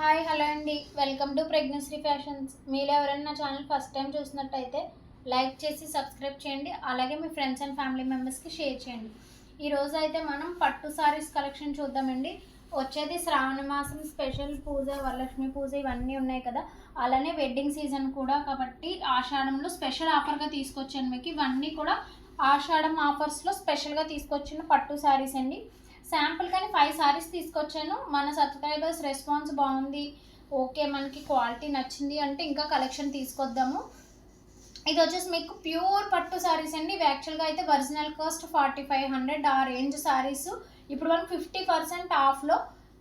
Hi hello అండి. Welcome to pregnancy fashions. మీరు ఎవరైనా నా ఛానల్ ఫస్ట్ టైం చూసినట్టయితే లైక్ చేసి సబ్స్క్రైబ్ చేయండి. అలాగే మీ ఫ్రెండ్స్ అండ్ ఫ్యామిలీ మెంబర్స్కి షేర్ చేయండి. ఈరోజు అయితే మనం పట్టు సారీస్ కలెక్షన్ చూద్దామండి. వచ్చేది శ్రావణ మాసం స్పెషల్ పూజ వరలక్ష్మి పూజ ఇవన్నీ ఉన్నాయి కదా. అలానే వెడ్డింగ్ సీజన్ కూడా కాబట్టి ఆషాఢంలో స్పెషల్ ఆఫర్గా తీసుకొచ్చాను మీకు. ఇవన్నీ కూడా ఆషాఢం ఆఫర్స్లో స్పెషల్గా తీసుకొచ్చిన పట్టు శారీస్ అండి. శాంపుల్ కానీ ఫైవ్ సారీస్ తీసుకొచ్చాను. మన సబ్స్క్రైబర్స్ రెస్పాన్స్ బాగుంది. ఓకే మనకి క్వాలిటీ నచ్చింది అంటే ఇంకా కలెక్షన్ తీసుకొద్దాము. ఇది వచ్చేసి మీకు ప్యూర్ పట్టు సారీస్ అండి. ఇవి యాక్చువల్గా అయితే original cost forty five hundred. ఆ రేంజ్ సారీస్ ఇప్పుడు మనం ఫిఫ్టీ పర్సెంట్ ఆఫ్లో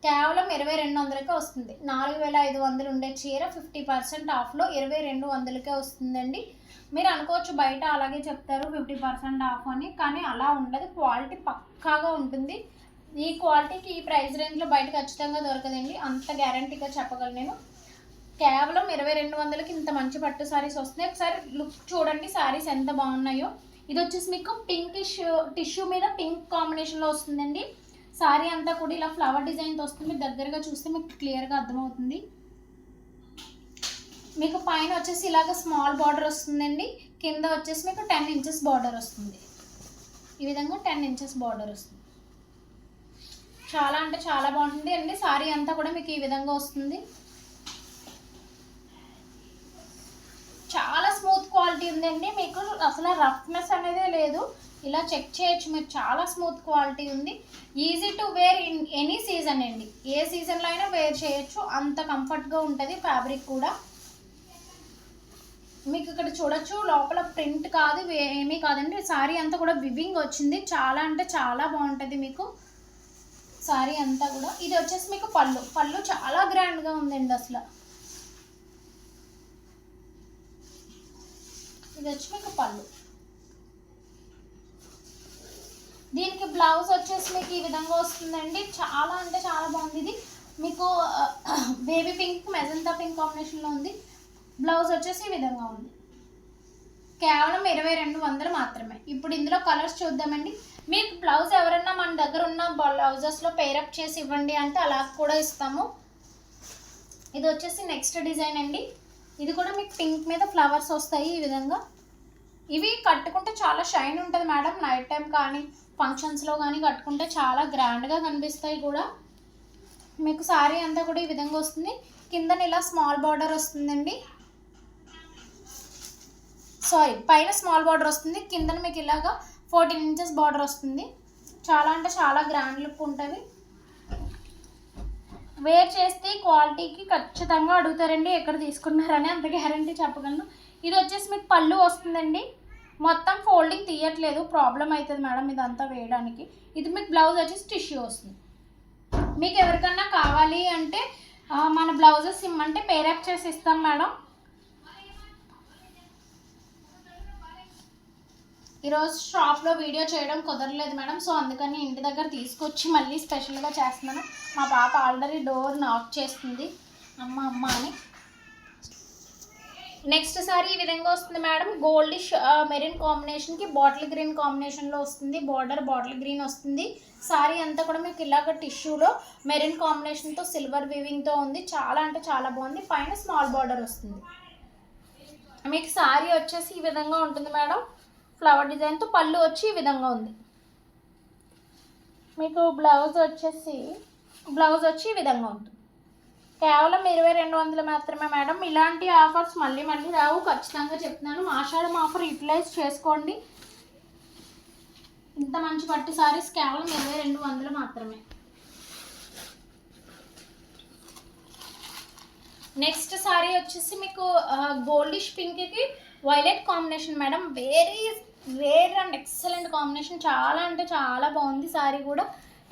కేవలం ఇరవై రెండు వందలకే వస్తుంది. నాలుగు వేల ఐదు వందలు ఉండే చీర ఫిఫ్టీ పర్సెంట్ ఆఫ్లో ఇరవై రెండు వందలకే వస్తుందండి. మీరు అనుకోవచ్చు బయట అలాగే చెప్తారు ఫిఫ్టీ పర్సెంట్ ఆఫ్ అని కానీ అలా ఉండదు. క్వాలిటీ పక్కాగా ఉంటుంది. ఈ క్వాలిటీకి ఈ ప్రైస్ రేంజ్లో బయట ఖచ్చితంగా దొరకదండి. అంత గ్యారంటీగా చెప్పగలను నేను. కేవలం ఇరవై రెండు వందలకి ఇంత మంచి పట్టు సారీస్ వస్తున్నాయి. ఒకసారి లుక్ చూడండి సారీస్ ఎంత బాగున్నాయో. ఇది వచ్చేసి మీకు పింకిష్ టిష్యూ మీద పింక్ కాంబినేషన్లో వస్తుందండి. సారీ అంతా కూడా ఇలా ఫ్లవర్ డిజైన్తో వస్తుంది. మీరు దగ్గరగా చూస్తే మీకు క్లియర్గా అర్థమవుతుంది. మీకు పైన వచ్చేసి ఇలాగ స్మాల్ బార్డర్ వస్తుందండి. కింద వచ్చేసి మీకు టెన్ ఇంచెస్ బార్డర్ వస్తుంది. ఈ విధంగా టెన్ ఇంచెస్ బార్డర్ వస్తుంది. చాలా అంటే చాలా బాగుంటుంది అండి. సారీ అంతా కూడా మీకు ఈ విధంగా వస్తుంది. చాలా స్మూత్ క్వాలిటీ ఉందండి. మీకు అసలు రఫ్నెస్ అనేది లేదు. ఇలా చెక్ చేయొచ్చు మీరు. చాలా స్మూత్ క్వాలిటీ ఉంది. Easy to wear in any season అండి. ఏ సీజన్లో అయినా వేర్ చేయొచ్చు. అంత కంఫర్ట్గా ఉంటుంది ఫ్యాబ్రిక్ కూడా. మీకు ఇక్కడ చూడొచ్చు. లోపల ప్రింట్ కాదు ఏమీ కాదండి. సారీ అంతా కూడా వివింగ్ వచ్చింది. చాలా అంటే చాలా బాగుంటుంది మీకు. సారీ అంతా కూడా. ఇది వచ్చేసి మీకు పళ్ళు. పళ్ళు చాలా గ్రాండ్గా ఉందండి అసలు. ఇది వచ్చి మీకు పళ్ళు. దీనికి బ్లౌజ్ వచ్చేసి మీకు ఈ విధంగా వస్తుందండి. చాలా అంటే చాలా బాగుంది ఇది. మీకు బేబీ పింక్ మెజంతా పింక్ కాంబినేషన్లో ఉంది. బ్లౌజ్ వచ్చేసి ఈ విధంగా ఉంది. కేవలం ఇరవై రెండు వందలు మాత్రమే. ఇప్పుడు ఇందులో కలర్స్ చూద్దామండి. మీకు బ్లౌజ్ ఎవరన్నా మన దగ్గర ఉన్న బ్లౌజెస్లో పేరప్ చేసి ఇవ్వండి అంటే అలా కూడా ఇస్తాము. ఇది వచ్చేసి నెక్స్ట్ డిజైన్ అండి. ఇది కూడా మీకు పింక్ మీద ఫ్లవర్స్ వస్తాయి ఈ విధంగా. ఇవి కట్టుకుంటే చాలా షైన్ ఉంటుంది మేడం. నైట్ టైం కానీ ఫంక్షన్స్లో కానీ కట్టుకుంటే చాలా గ్రాండ్గా కనిపిస్తాయి కూడా. మీకు సారీ అంతా కూడా ఈ విధంగా వస్తుంది. కిందన ఇలా స్మాల్ బార్డర్ వస్తుందండి. సారీ పైన స్మాల్ బార్డర్ వస్తుంది. కిందన మీకు ఇలాగా ఫోర్టీన్ ఇంచెస్ బార్డర్ వస్తుంది. చాలా అంటే చాలా గ్రాండ్ లుక్ ఉంటుంది. వేర్ చేస్తే క్వాలిటీకి ఖచ్చితంగా అడుగుతారండి ఎక్కడ తీసుకున్నారని. అంత గ్యారంటీ చెప్పగలను. ఇది వచ్చేసి మీకు పళ్ళు వస్తుందండి. మొత్తం ఫోల్డింగ్ తీయట్లేదు. ప్రాబ్లం అవుతుంది మేడం ఇదంతా వేయడానికి. ఇది మీకు బ్లౌజ్ వచ్చేసి టిష్యూ వస్తుంది. మీకు ఎవరికన్నా కావాలి అంటే మన బ్లౌజెస్ ఇమ్మంటే పేరప్ చేసి ఇస్తాం మేడం. ఈరోజు షాప్లో వీడియో చేయడం కుదరలేదు మేడం. సో అందుకని ఇంటి దగ్గర తీసుకొచ్చి మళ్ళీ స్పెషల్గా చేస్తున్నాను. మా పాప ఆల్రెడీ డోర్ నాక్ చేస్తుంది. అమ్మ అమ్మ అని. నెక్స్ట్ సారీ ఈ విధంగా వస్తుంది మేడం. గోల్డిష్ మెరిన్ కాంబినేషన్కి బాటిల్ గ్రీన్ కాంబినేషన్లో వస్తుంది. బార్డర్ బాటిల్ గ్రీన్ వస్తుంది. సారీ అంతా కూడా మీకు ఇలాగ టిష్యూలో మెరిన్ కాంబినేషన్తో సిల్వర్ వీవింగ్తో ఉంది. చాలా అంటే చాలా బాగుంది. పైన స్మాల్ బార్డర్ వస్తుంది. మీకు సారీ వచ్చేసి ఈ విధంగా ఉంటుంది మేడం. ఫ్లవర్ డిజైన్తో పళ్ళు వచ్చి ఈ విధంగా ఉంది. మీకు బ్లౌజ్ వచ్చేసి బ్లౌజ్ వచ్చి ఈ విధంగా ఉంటుంది. కేవలం ఇరవై రెండు వందలు మాత్రమే మేడం. ఇలాంటి ఆఫర్స్ మళ్ళీ మళ్ళీ రావు. ఖచ్చితంగా చెప్తున్నాను. ఆషాఢం ఆఫర్ యూటిలైజ్ చేసుకోండి. ఇంత మంచి పట్టు సారీస్ కేవలం ఇరవై రెండు వందలు మాత్రమే. నెక్స్ట్ సారీ వచ్చేసి మీకు గోల్డిష్ పింక్కి violet combination madam. Very rare and excellent combination చాలా అంటే చాలా బాగుంది సారీ కూడా.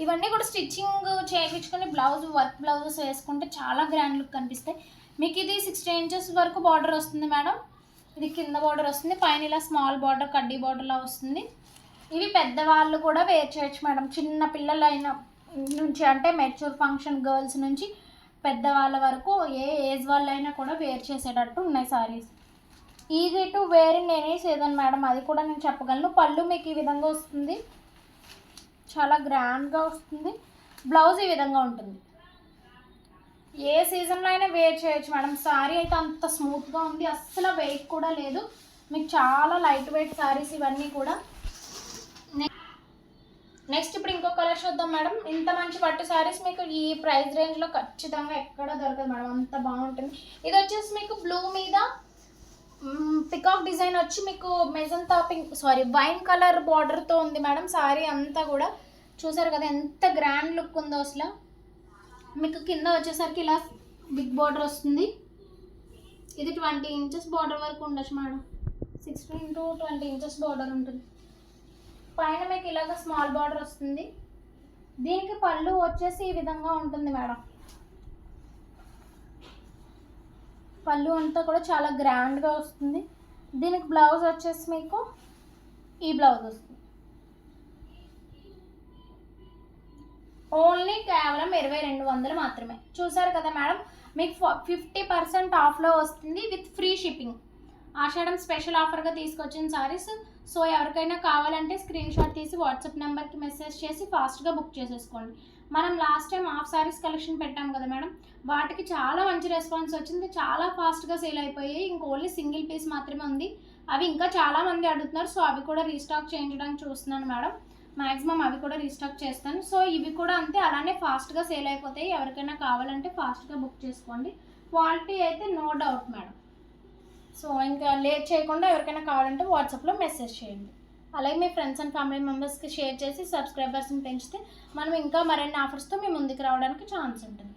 ఇవన్నీ కూడా స్టిచ్చింగ్ చేయించుకొని బ్లౌజ్ వర్క్ బ్లౌజెస్ వేసుకుంటే చాలా గ్రాండ్ లుక్ కనిపిస్తాయి. మీకు ఇది సిక్స్టీ ఇంచెస్ వరకు బార్డర్ వస్తుంది మేడం ఇది కింద బార్డర్ వస్తుంది. పైన ఇలా స్మాల్ బార్డర్ కడ్డీ బార్డర్లా వస్తుంది. ఇవి పెద్దవాళ్ళు కూడా వేర్ చేయొచ్చు మేడం చిన్న పిల్లలైన నుంచి అంటే మెచ్యూర్ ఫంక్షన్ గర్ల్స్ నుంచి పెద్దవాళ్ళ వరకు ఏ ఏజ్ వాళ్ళైనా కూడా వేర్ చేసేటట్టు ఉన్నాయి saris easy to wear in any season madam. అది కూడా నేను చెప్పగలను. పళ్ళు మీకు ఈ విధంగా వస్తుంది. చాలా గ్రాండ్గా వస్తుంది. బ్లౌజ్ ఈ విధంగా ఉంటుంది. ఏ సీజన్లో అయినా వేర్ చేయొచ్చు మేడం. శారీ అయితే అంత స్మూత్గా ఉంది. అస్సలు వెయిట్ కూడా లేదు. మీకు చాలా లైట్ వెయిట్ శారీస్ ఇవన్నీ కూడా. నెక్స్ట్ ఇప్పుడు ఇంకో కలర్ చూద్దాం మేడం. ఇంత మంచి పట్టు శారీస్ మీకు ఈ ప్రైస్ రేంజ్లో ఖచ్చితంగా ఎక్కడ దొరకదు మేడం. అంత బాగుంటుంది. ఇది వచ్చేసి మీకు బ్లూ మీద పికాక్ డిజైన్ వచ్చి మీకు magenta pink sari wine colour బార్డర్తో ఉంది మేడం. సారీ అంతా కూడా చూసారు కదా ఎంత గ్రాండ్ లుక్ ఉందో అసలు. మీకు కింద వచ్చేసరికి ఇలా బిగ్ బార్డర్ వస్తుంది. ఇది ట్వంటీ ఇంచెస్ బార్డర్ వరకు ఉండొచ్చు madam. Sixteen to twenty inches border ఉంటుంది. పైన మీకు ఇలాగ స్మాల్ బార్డర్ వస్తుంది. దీనికి పళ్ళు వచ్చేసి ఈ విధంగా ఉంటుంది మేడం. పళ్ళు అంతా కూడా చాలా గ్రాండ్గా వస్తుంది. దీనికి బ్లౌజ్ వచ్చేసి మీకు ఈ బ్లౌజ్ వస్తుంది. ఓన్లీ కేవలం ఇరవై రెండు వందలు మాత్రమే. చూసారు కదా మేడం? మీకు ఫిఫ్టీ పర్సెంట్ ఆఫ్లో వస్తుంది with free shipping. Ashadham special ఆఫర్గా తీసుకొచ్చిన సారీస్ సో ఎవరికైనా కావాలంటే స్క్రీన్ షాట్ తీసి వాట్సాప్ నెంబర్కి మెసేజ్ చేసి ఫాస్ట్గా బుక్ చేసేసుకోండి. మనం last time half saris collection పెట్టాం కదా మేడం వాటికి చాలా మంచి రెస్పాన్స్ వచ్చింది. చాలా ఫాస్ట్గా సేల్ అయిపోయాయి. ఇంక ఓన్లీ సింగిల్ పీస్ మాత్రమే ఉంది. అవి ఇంకా చాలామంది అడుగుతున్నారు. సో అవి కూడా రీస్టాక్ చేయించడానికి చూస్తున్నాను మేడం మ్యాక్సిమం అవి కూడా రీస్టాక్ చేస్తాను. సో ఇవి కూడా అంతే. అలానే ఫాస్ట్గా సేల్ అయిపోతాయి. ఎవరికైనా కావాలంటే ఫాస్ట్గా బుక్ చేసుకోండి. క్వాలిటీ అయితే నో డౌట్ మేడం సో ఇంకా లేట్ చేయకుండా ఎవరికైనా కావాలంటే వాట్సాప్లో మెసేజ్ చేయండి. అలాగే మీ ఫ్రెండ్స్ అండ్ ఫ్యామిలీ మెంబర్స్కి షేర్ చేసి సబ్స్క్రైబర్స్ని పెంచితే మనం ఇంకా మరిన్ని ఆఫర్స్తో మీ ముందుకు రావడానికి ఛాన్స్ ఉంటుంది.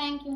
Thank you.